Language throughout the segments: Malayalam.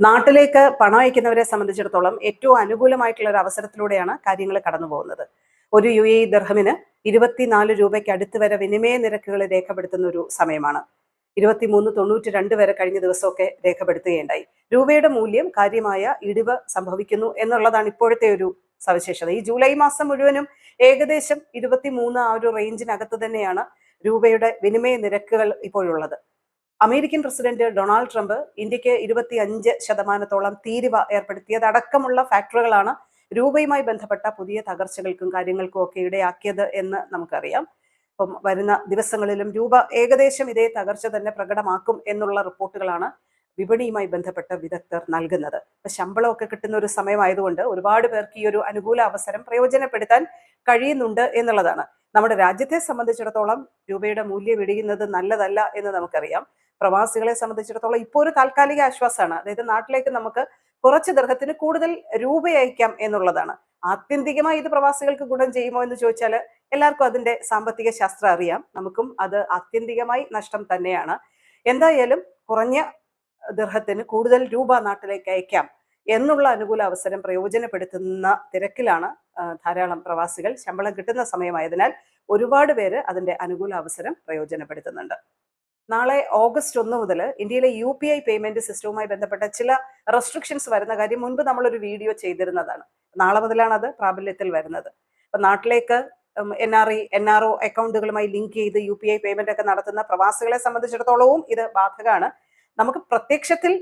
നാട്ടിലേക്ക് പണം അയക്കുന്നവരെ സംബന്ധിച്ചിടത്തോളം ഏറ്റവും അനുകൂലമായിട്ടുള്ള ഒരു അവസരത്തിലൂടെയാണ് കാര്യങ്ങൾ കടന്നു പോകുന്നത്. ഒരു യു എ ദർഹമിന് ഇരുപത്തിനാല് രൂപയ്ക്ക് അടുത്ത് വരെ വിനിമയ നിരക്കുകൾ രേഖപ്പെടുത്തുന്ന ഒരു സമയമാണ്. ഇരുപത്തിമൂന്ന് തൊണ്ണൂറ്റി രണ്ട് വരെ കഴിഞ്ഞ ദിവസമൊക്കെ രേഖപ്പെടുത്തുകയുണ്ടായി. രൂപയുടെ മൂല്യം കാര്യമായ ഇടിവ് സംഭവിക്കുന്നു എന്നുള്ളതാണ് ഇപ്പോഴത്തെ ഒരു സവിശേഷത. ഈ ജൂലൈ മാസം മുഴുവനും ഏകദേശം ഇരുപത്തിമൂന്ന് ആ ഒരു റേഞ്ചിനകത്ത് തന്നെയാണ് രൂപയുടെ വിനിമയ നിരക്കുകൾ ഇപ്പോഴുള്ളത്. അമേരിക്കൻ പ്രസിഡന്റ് ഡൊണാൾഡ് ട്രംപ് ഇന്ത്യയ്ക്ക് ഇരുപത്തി അഞ്ച് ശതമാനത്തോളം തീരുവ ഏർപ്പെടുത്തിയത് അടക്കമുള്ള ഫാക്ടറുകളാണ് രൂപയുമായി ബന്ധപ്പെട്ട പുതിയ തകർച്ചകൾക്കും കാര്യങ്ങൾക്കും ഒക്കെ ഇടയാക്കിയത് എന്ന് നമുക്കറിയാം. അപ്പം വരുന്ന ദിവസങ്ങളിലും രൂപ ഏകദേശം ഇതേ തകർച്ച തന്നെ പ്രകടമാക്കും എന്നുള്ള റിപ്പോർട്ടുകളാണ് വിപണിയുമായി ബന്ധപ്പെട്ട വിദഗ്ധർ നൽകുന്നത്. ഇപ്പൊ ശമ്പളമൊക്കെ കിട്ടുന്ന ഒരു സമയമായതുകൊണ്ട് ഒരുപാട് പേർക്ക് ഈ ഒരു അനുകൂല അവസരം പ്രയോജനപ്പെടുത്താൻ കഴിയുന്നുണ്ട് എന്നുള്ളതാണ്. നമ്മുടെ രാജ്യത്തെ സംബന്ധിച്ചിടത്തോളം രൂപയുടെ മൂല്യം ഇടിയുന്നത് നല്ലതല്ല എന്ന് നമുക്കറിയാം. പ്രവാസികളെ സംബന്ധിച്ചിടത്തോളം ഇപ്പോൾ ഒരു താൽക്കാലിക ആശ്വാസമാണ്. അതായത് നാട്ടിലേക്ക് നമുക്ക് കുറച്ച് ദർഹത്തിന് കൂടുതൽ രൂപ അയക്കാം എന്നുള്ളതാണ്. ആത്യന്തികമായി ഇത് പ്രവാസികൾക്ക് ഗുണം ചെയ്യുമോ എന്ന് ചോദിച്ചാൽ എല്ലാവർക്കും അതിന്റെ സാമ്പത്തിക ശാസ്ത്രം അറിയാം. നമുക്കും അത് ആത്യന്തികമായി നഷ്ടം തന്നെയാണ്. എന്തായാലും കുറഞ്ഞ ദർഹത്തിന് കൂടുതൽ രൂപ നാട്ടിലേക്ക് അയക്കാം എന്നുള്ള അനുകൂല അവസരം പ്രയോജനപ്പെടുത്തുന്ന തിരക്കിലാണ് ധാരാളം പ്രവാസികൾ ശമ്പളം കിട്ടുന്ന സമയമായതിനാൽ ഒരുപാട് പേര് അതിന്റെ അനുകൂല അവസരം പ്രയോജനപ്പെടുത്തുന്നുണ്ട്. നാളെ ഓഗസ്റ്റ് ഒന്ന് മുതൽ ഇന്ത്യയിലെ യു പി ഐ പേയ്മെന്റ് സിസ്റ്റവുമായി ബന്ധപ്പെട്ട ചില റെസ്ട്രിക്ഷൻസ് വരുന്ന കാര്യം മുൻപ് നമ്മളൊരു വീഡിയോ ചെയ്തിരുന്നതാണ്. നാളെ മുതലാണ് അത് പ്രാബല്യത്തിൽ വരുന്നത്. അപ്പൊ നാട്ടിലേക്ക് N R E N R O അക്കൗണ്ടുകളുമായി link ചെയ്ത് യു പി ഐ പേയ്മെന്റ് ഒക്കെ നടത്തുന്ന പ്രവാസികളെ സംബന്ധിച്ചിടത്തോളവും ഇത് ബാധകമാണ്. നമുക്ക് പ്രത്യക്ഷത്തിൽ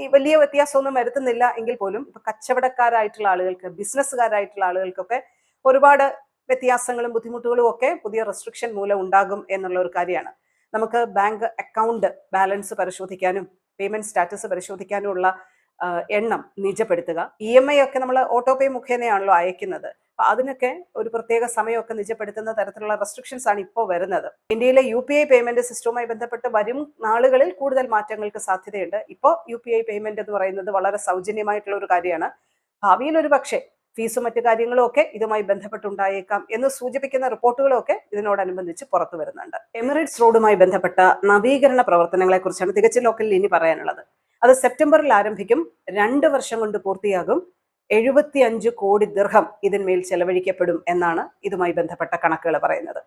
ഈ വലിയ വ്യത്യാസമൊന്നും വരുത്തുന്നില്ല എങ്കിൽ പോലും ഇപ്പൊ കച്ചവടക്കാരായിട്ടുള്ള ആളുകൾക്ക് ബിസിനസ്സുകാരായിട്ടുള്ള ആളുകൾക്കൊക്കെ ഒരുപാട് വ്യത്യാസങ്ങളും ബുദ്ധിമുട്ടുകളും ഒക്കെ പുതിയ റെസ്ട്രിക്ഷൻ മൂലം ഉണ്ടാകും എന്നുള്ള ഒരു കാര്യമാണ്. നമുക്ക് ബാങ്ക് അക്കൗണ്ട് ബാലൻസ് പരിശോധിക്കാനും പേയ്മെന്റ് സ്റ്റാറ്റസ് പരിശോധിക്കാനും ഉള്ള ആ, എണ്ണം നിജപ്പെടുത്തുക. ഇ എം ഐ ഒക്കെ നമ്മൾ ഓട്ടോ പേ മുഖേനയാണല്ലോ അയക്കുന്നത്. അപ്പൊ അതിനൊക്കെ ഒരു പ്രത്യേക സമയമൊക്കെ നിജപ്പെടുത്തുന്ന തരത്തിലുള്ള റെസ്ട്രിക്ഷൻസ് ആണ് ഇപ്പോൾ വരുന്നത്. ഇന്ത്യയിലെ യു പി ഐ പേയ്മെന്റ് സിസ്റ്റവുമായി ബന്ധപ്പെട്ട് വരും നാളുകളിൽ കൂടുതൽ മാറ്റങ്ങൾക്ക് സാധ്യതയുണ്ട്. ഇപ്പോൾ യു പി ഐ പേയ്മെന്റ് എന്ന് പറയുന്നത് വളരെ സൗജന്യമായിട്ടുള്ള ഒരു കാര്യമാണ്. ഭാവിയിൽ ഒരു പക്ഷേ ഫീസും മറ്റു കാര്യങ്ങളും ഒക്കെ ഇതുമായി ബന്ധപ്പെട്ടുണ്ടായേക്കാം എന്ന് സൂചിപ്പിക്കുന്ന റിപ്പോർട്ടുകളൊക്കെ ഇതിനോടനുബന്ധിച്ച് പുറത്തു വരുന്നുണ്ട്. എമിറേറ്റ്സ് റോഡുമായി ബന്ധപ്പെട്ട നവീകരണ പ്രവർത്തനങ്ങളെക്കുറിച്ചാണ് തികച്ചും ലോക്കലിൽ ഇനി പറയാനുള്ളത്. അത് സെപ്റ്റംബറിൽ ആരംഭിക്കും. രണ്ട് വർഷം കൊണ്ട് പൂർത്തിയാകും. എഴുപത്തി അഞ്ച് കോടി ദീർഘം ഇതിന്മേൽ ചെലവഴിക്കപ്പെടും എന്നാണ് ഇതുമായി ബന്ധപ്പെട്ട കണക്കുകൾ പറയുന്നത്.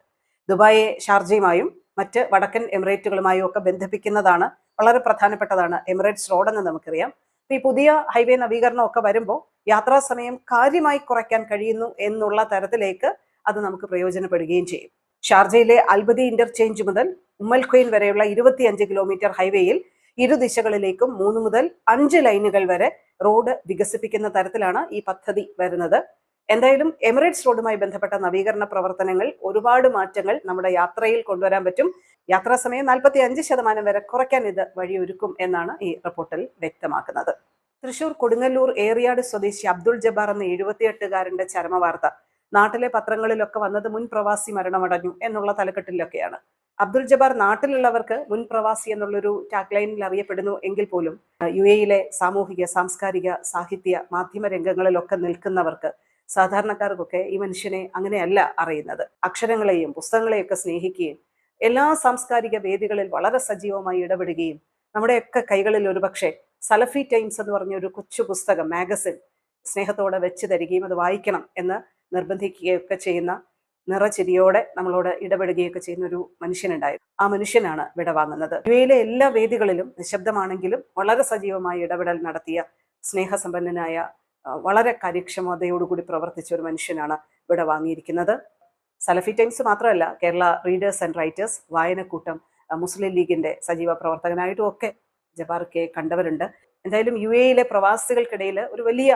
ദുബായെ ഷാർജയുമായും മറ്റ് വടക്കൻ എമിറേറ്റുകളുമായും ഒക്കെ ബന്ധിപ്പിക്കുന്നതാണ് വളരെ പ്രധാനപ്പെട്ടതാണ് എമിറേറ്റ്സ് റോഡ് എന്ന് നമുക്കറിയാം. ഈ പുതിയ ഹൈവേ നവീകരണം ഒക്കെ വരുമ്പോൾ യാത്രാ സമയം കാര്യമായി കുറയ്ക്കാൻ കഴിയുന്നു എന്നുള്ള തരത്തിലേക്ക് അത് നമുക്ക് പ്രയോജനപ്പെടുകയും ചെയ്യും. ഷാർജയിലെ അൽബദി ഇന്റർചേഞ്ച് മുതൽ ഉമ്മൽഖൊയിൻ വരെയുള്ള ഇരുപത്തിയഞ്ച് കിലോമീറ്റർ ഹൈവേയിൽ ഇരു ദിശകളിലേക്കും മൂന്ന് മുതൽ അഞ്ച് ലൈനുകൾ വരെ റോഡ് വികസിപ്പിക്കുന്ന തരത്തിലാണ് ഈ പദ്ധതി വരുന്നത്. എന്തായാലും എമിറേറ്റ്സ് റോഡുമായി ബന്ധപ്പെട്ട നവീകരണ പ്രവർത്തനങ്ങൾ ഒരുപാട് മാറ്റങ്ങൾ നമ്മുടെ യാത്രയിൽ കൊണ്ടുവരാൻ പറ്റും. യാത്രാ സമയം നാൽപ്പത്തി അഞ്ച് ശതമാനം വരെ കുറയ്ക്കാൻ ഇത് വഴിയൊരുക്കും എന്നാണ് ഈ റിപ്പോർട്ടിൽ വ്യക്തമാക്കുന്നത്. തൃശൂർ കൊടുങ്ങല്ലൂർ ഏറിയാട് സ്വദേശി അബ്ദുൾ ജബാർ എന്ന എഴുപത്തിയെട്ടുകാരന്റെ ചരമവാർത്ത നാട്ടിലെ പത്രങ്ങളിലൊക്കെ വന്നത് മുൻ പ്രവാസി മരണമടഞ്ഞു എന്നുള്ള തലക്കെട്ടിലൊക്കെയാണ്. അബ്ദുൽ ജബാർ നാട്ടിലുള്ളവർക്ക് മുൻ പ്രവാസി എന്നുള്ളൊരു ടാഗ്ലൈനിൽ അറിയപ്പെടുന്നു എങ്കിൽ പോലും യു എയിലെ സാമൂഹിക സാംസ്കാരിക സാഹിത്യ മാധ്യമ രംഗങ്ങളിലൊക്കെ നിൽക്കുന്നവർക്ക് സാധാരണക്കാർക്കൊക്കെ ഈ മനുഷ്യനെ അങ്ങനെയല്ല അറിയുന്നത്. അക്ഷരങ്ങളെയും പുസ്തകങ്ങളെയും ഒക്കെ സ്നേഹിക്കുകയും എല്ലാ സാംസ്കാരിക വേദികളിൽ വളരെ സജീവമായി ഇടപെടുകയും നമ്മുടെയൊക്കെ കൈകളിൽ ഒരുപക്ഷെ സലഫി ടൈംസ് എന്ന് പറഞ്ഞ ഒരു കൊച്ചു പുസ്തകം മാഗസിൻ സ്നേഹത്തോടെ വെച്ച് തരികയും അത് വായിക്കണം എന്ന് നിർബന്ധിക്കുകയൊക്കെ ചെയ്യുന്ന നിറചിരിയോടെ നമ്മളോട് ഇടപെടുകയൊക്കെ ചെയ്യുന്ന ഒരു മനുഷ്യനുണ്ടായിരുന്നു ആ മനുഷ്യനാണ് വിടവാങ്ങുന്നത് ഇവയിലെ എല്ലാ വേദികളിലും നിശബ്ദമാണെങ്കിലും വളരെ സജീവമായി ഇടപെടൽ നടത്തിയ സ്നേഹസമ്പന്നനായ വളരെ കാര്യക്ഷമതയോടുകൂടി പ്രവർത്തിച്ച ഒരു മനുഷ്യനാണ് ഇവിടെ വാങ്ങിയിരിക്കുന്നത്. സലഫി ടൈംസ് മാത്രമല്ല കേരള റീഡേഴ്സ് ആൻഡ് റൈറ്റേഴ്സ് വായനക്കൂട്ടം മുസ്ലിം ലീഗിന്റെ സജീവ പ്രവർത്തകനായിട്ടും ഒക്കെ ജബാർക്കെ കണ്ടവരുണ്ട്. എന്തായാലും യു എയിലെ പ്രവാസികൾക്കിടയിൽ ഒരു വലിയ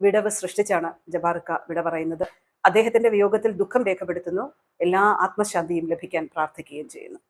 വിടവ് സൃഷ്ടിച്ചാണ് ജബാർക്ക വിട പറയുന്നത്. അദ്ദേഹത്തിന്റെ വിയോഗത്തിൽ ദുഃഖം രേഖപ്പെടുത്തുന്നു. എല്ലാ ആത്മശാന്തിയും ലഭിക്കാൻ പ്രാർത്ഥിക്കുകയും ചെയ്യുന്നു.